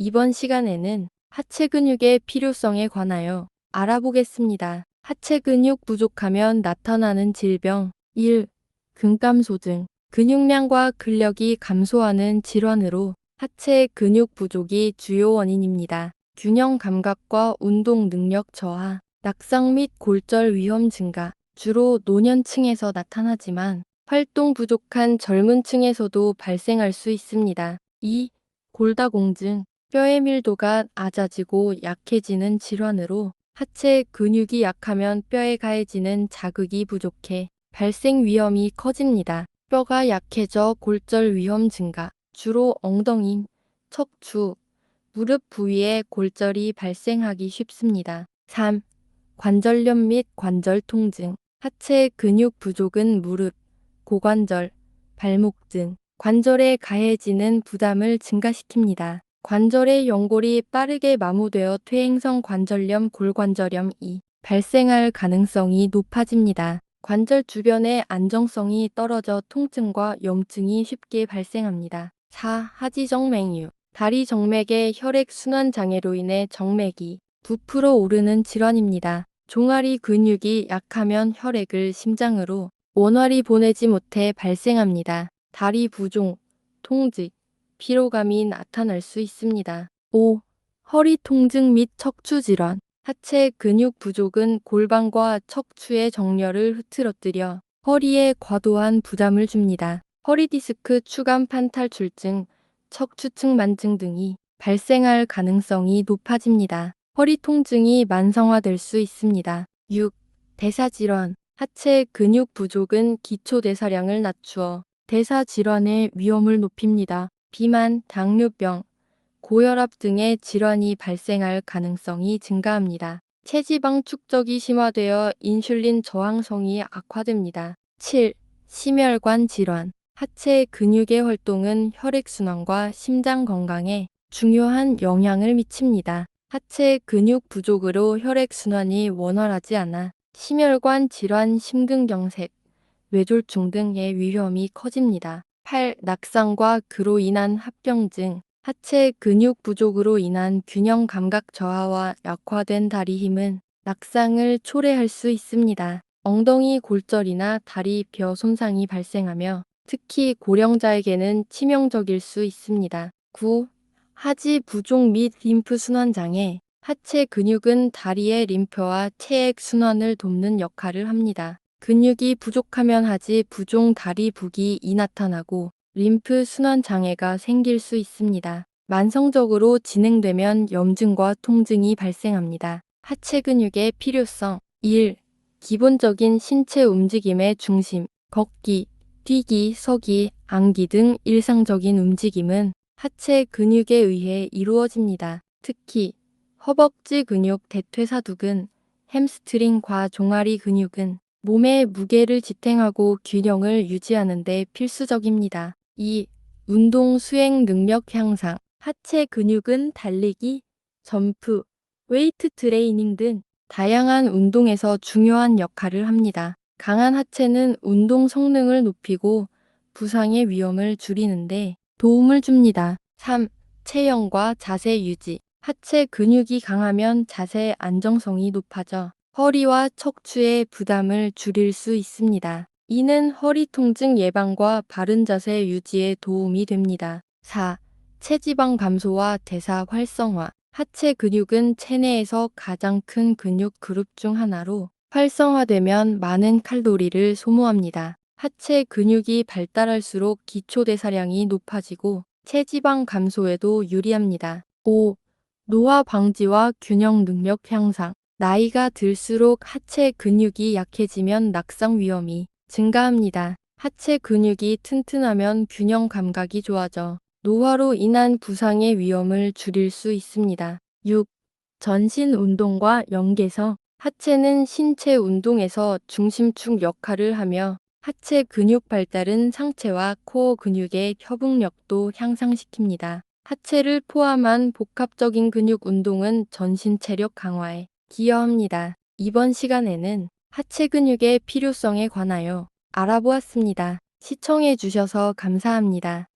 이번 시간에는 하체 근육의 필요성에 관하여 알아보겠습니다. 하체 근육 부족하면 나타나는 질병 1. 근감소증 근육량과 근력이 감소하는 질환으로 하체 근육 부족이 주요 원인입니다. 균형 감각과 운동 능력 저하, 낙상 및 골절 위험 증가, 주로 노년층에서 나타나지만 활동 부족한 젊은 층에서도 발생할 수 있습니다. 2. 골다공증 뼈의 밀도가 낮아지고 약해지는 질환으로 하체 근육이 약하면 뼈에 가해지는 자극이 부족해 발생 위험이 커집니다. 뼈가 약해져 골절 위험 증가, 주로 엉덩이, 척추, 무릎 부위에 골절이 발생하기 쉽습니다. 3. 관절염 및 관절 통증, 하체 근육 부족은 무릎, 고관절, 발목 등 관절에 가해지는 부담을 증가시킵니다. 관절의 연골이 빠르게 마모되어 퇴행성 관절염 골관절염이 발생할 가능성이 높아집니다. 관절 주변의 안정성이 떨어져 통증과 염증이 쉽게 발생합니다. 4. 하지정맥류 다리 정맥의 혈액 순환 장애로 인해 정맥이 부풀어 오르는 질환입니다. 종아리 근육이 약하면 혈액을 심장으로 원활히 보내지 못해 발생합니다. 다리 부종, 통직, 피로감이 나타날 수 있습니다. 5. 허리 통증 및 척추 질환 하체 근육 부족은 골반과 척추의 정렬을 흐트러뜨려 허리에 과도한 부담을 줍니다. 허리 디스크 추간 판탈출증, 척추층 만증 등이 발생할 가능성이 높아집니다. 허리 통증이 만성화될 수 있습니다. 6. 대사질환 하체 근육 부족은 기초 대사량을 낮추어 대사 질환의 위험을 높입니다. 비만, 당뇨병, 고혈압 등의 질환이 발생할 가능성이 증가합니다. 체지방 축적이 심화되어 인슐린 저항성이 악화됩니다. 7. 심혈관 질환 하체 근육의 활동은 혈액순환과 심장 건강에 중요한 영향을 미칩니다. 하체 근육 부족으로 혈액순환이 원활하지 않아 심혈관 질환, 심근경색, 뇌졸중 등의 위험이 커집니다. 8. 낙상과 그로 인한 합병증 하체 근육 부족으로 인한 균형 감각 저하와 약화된 다리 힘은 낙상을 초래할 수 있습니다. 엉덩이 골절이나 다리 뼈 손상이 발생하며 특히 고령자에게는 치명적일 수 있습니다. 9. 하지 부종 및 림프 순환 장애 하체 근육은 다리의 림프와 체액 순환을 돕는 역할을 합니다. 근육이 부족하면 하지 부종 다리 부기이 나타나고 림프 순환 장애가 생길 수 있습니다. 만성적으로 진행되면 염증과 통증이 발생합니다. 하체 근육의 필요성 1. 기본적인 신체 움직임의 중심, 걷기, 뛰기, 서기, 앉기 등 일상적인 움직임은 하체 근육에 의해 이루어집니다. 특히 허벅지 근육 대퇴사두근, 햄스트링 과 종아리 근육은 몸의 무게를 지탱하고 균형을 유지하는 데 필수적입니다. 2. 운동 수행 능력 향상 하체 근육은 달리기, 점프, 웨이트 트레이닝 등 다양한 운동에서 중요한 역할을 합니다. 강한 하체는 운동 성능을 높이고 부상의 위험을 줄이는데 도움을 줍니다. 3. 체형과 자세 유지 하체 근육이 강하면 자세 안정성이 높아져 허리와 척추의 부담을 줄일 수 있습니다. 이는 허리 통증 예방과 바른 자세 유지에 도움이 됩니다. 4. 체지방 감소와 대사 활성화 하체 근육은 체내에서 가장 큰 근육 그룹 중 하나로 활성화되면 많은 칼로리를 소모합니다. 하체 근육이 발달할수록 기초 대사량이 높아지고 체지방 감소에도 유리합니다. 5. 노화 방지와 균형 능력 향상 나이가 들수록 하체 근육이 약해지면 낙상 위험이 증가합니다. 하체 근육이 튼튼하면 균형 감각이 좋아져 노화로 인한 부상의 위험을 줄일 수 있습니다. 6. 전신 운동과 연계성 하체는 신체 운동에서 중심축 역할을 하며 하체 근육 발달은 상체와 코어 근육의 협응력도 향상시킵니다. 하체를 포함한 복합적인 근육 운동은 전신 체력 강화에 기여합니다. 이번 시간에는 하체 근육의 필요성에 관하여 알아보았습니다. 시청해 주셔서 감사합니다.